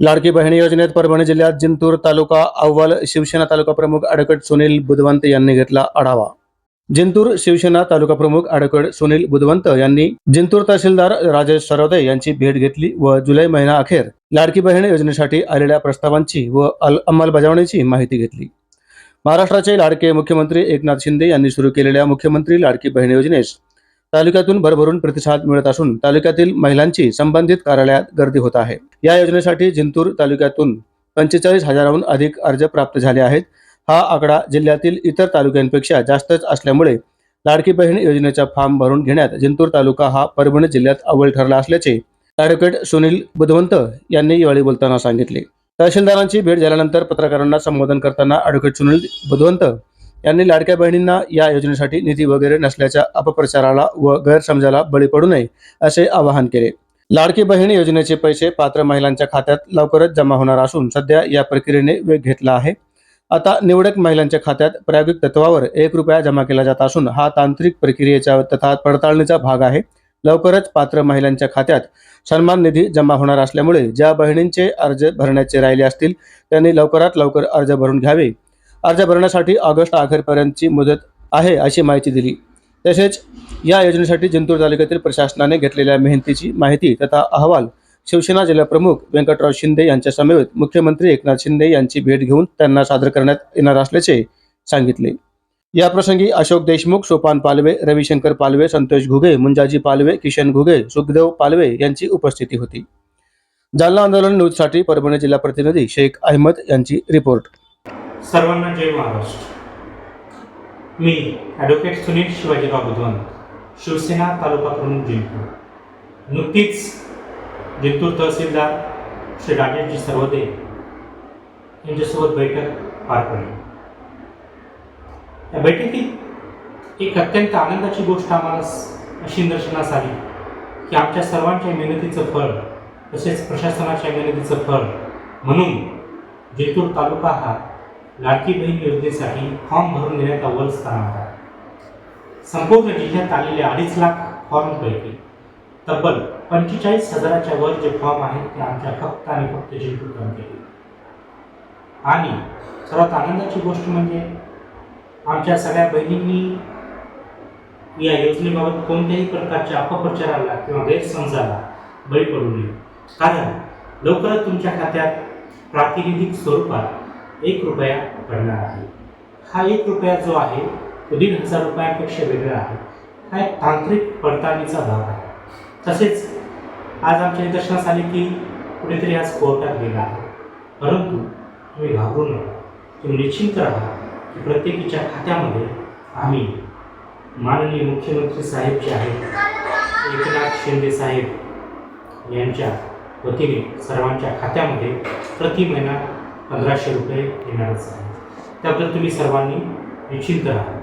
लाडकी बहिणी योजनेत परभणी जिल्ह्यात जिंतूर तालुका अव्वल शिवसेना तालुका प्रमुख अडकट सुनील बुधवंत यांनी घेतला आढावा. जिंतूर शिवसेना तालुका प्रमुख अडकड सुनील बुधवंत यांनी जिंतूर तहसीलदार राजेश सरोदे यांची भेट घेतली व जुलै महिना अखेर लाडकी बहीण योजनेसाठी आलेल्या प्रस्तावांची व अल- अंमलबजावणीची माहिती घेतली. महाराष्ट्राचे लाडके मुख्यमंत्री एकनाथ शिंदे यांनी सुरू केलेल्या मुख्यमंत्री लाडकी बहीण योजनेस तालुक्यातून भरभरून प्रतिसाद मिळत असून तालुक्यातील महिलांची संबंधित कार्यालयात गर्दी होत आहे. या योजनेसाठी जिंतूर तालुक्यातून पंचेचाळीस हजाराहून अधिक अर्ज प्राप्त झाले आहेत. हा आकडा जिल्ह्यातील इतर तालुक्यांपेक्षा जास्तच असल्यामुळे लाडकी बहीण योजनेचा फॉर्म भरून घेण्यात जिंतूर तालुका हा परभणी जिल्ह्यात अव्वल ठरला असल्याचे ॲडव्होकेट सुनील बुधवंत यांनी यावेळी बोलताना सांगितले. तहसीलदारांची भेट झाल्यानंतर पत्रकारांना संबोधन करताना ॲडव्होकेट सुनील बुधवंत यांनी लाडक्या बहिणींना या योजनेसाठी निधी वगैरे नसल्याच्या अपप्रचाराला व गैरसमजाला बळी पडू नये असे आवाहन केले. लाडकी बहीण योजनेचे पैसे पात्र महिलांच्या खात्यात लवकरच जमा होणार असून सध्या या प्रक्रियेने वेग घेतला आहे. आता निवडक महिलांच्या खात्यात प्रायोगिक तत्वावर एक रुपया जमा केला जात असून हा तांत्रिक प्रक्रियेचा तथा पडताळणीचा भाग आहे. लवकरच पात्र महिलांच्या खात्यात सन्मान निधी जमा होणार असल्यामुळे ज्या बहिणींचे अर्ज भरण्याचे राहिले असतील त्यांनी लवकरात लवकर अर्ज भरून घ्यावे. अर्ज भरण्यासाठी ऑगस्ट अखेरपर्यंतची मुदत आहे अशी माहिती दिली. तसेच या योजनेसाठी जिंतूर तालुक्यातील प्रशासनाने घेतलेल्या मेहनतीची माहिती तथा अहवाल शिवसेना जिल्हाप्रमुख व्यंकटराव शिंदे यांच्यासमवेत मुख्यमंत्री एकनाथ शिंदे यांची भेट घेऊन त्यांना सादर करण्यात येणार असल्याचे सांगितले. याप्रसंगी अशोक देशमुख सोपान पालवे रविशंकर पालवे संतोष घुगे मुंजाजी पालवे किशन घुगे सुखदेव पालवे यांची उपस्थिती होती. जालना आंदोलन न्यूजसाठी परभणी जिल्हा प्रतिनिधी शेख अहमद यांची रिपोर्ट. सर्वांना जय महाराष्ट्र. मी ॲडव्होकेट सुनील शिवाजीराव बुधवंत शिवसेना तालुका प्रमुख जिंतूर. नुकतीच जिंतूर तहसीलदार श्री राजेशजी सर्वदे यांच्यासोबत बैठक पार पडली. या बैठकीत एक अत्यंत आनंदाची गोष्ट आम्हाला अशी निदर्शनास आली की आमच्या सर्वांच्या मेहनतीचं फळ तसेच प्रशासनाच्या मेहनतीचं फळ म्हणून जिंतूर तालुका हा लाडकी बहीण योजनेसाठी फॉर्म भरून देण्यात अव्वल स्थानावर आहे संपूर्ण जिल्ह्यात आलेले अडीच लाख फॉर्मपैकी तब्बल पंचेचाळीस हजाराच्या वर जे फॉर्म आहेत ते आमच्या फक्त आणि फक्त जिंकून तालुक्यात आणि सर्वात आनंदाची गोष्ट म्हणजे आमच्या सगळ्या बहिणींनी या योजनेबाबत कोणत्याही प्रकारच्या अपप्रचाराला किंवा गैरसमजाला बळी पडू नये. कारण लवकरच तुमच्या खात्यात प्रातिनिधिक स्वरूपात एक रुपया पडणार आहे. हा एक रुपया जो आहे तो दीड हजार रुपयांपेक्षा वेगळा आहे. हा एक तांत्रिक पडताळणीचा भाग आहे. तसेच आज आमच्या निदर्शनास आले की कुठेतरी आज कोर्टात गेला आहे. परंतु तुम्ही घाबरू नका. तुम्ही निश्चिंत राहा की प्रत्येकीच्या खात्यामध्ये आम्ही माननीय मुख्यमंत्री साहेब जे आहेत एकनाथ शिंदे साहेब यांच्या वतीने सर्वांच्या खात्यामध्ये प्रति महिना पंधराशे रुपये येणारच आहे. त्याबद्दल तुम्ही सर्वांनी निश्चिंत राहा.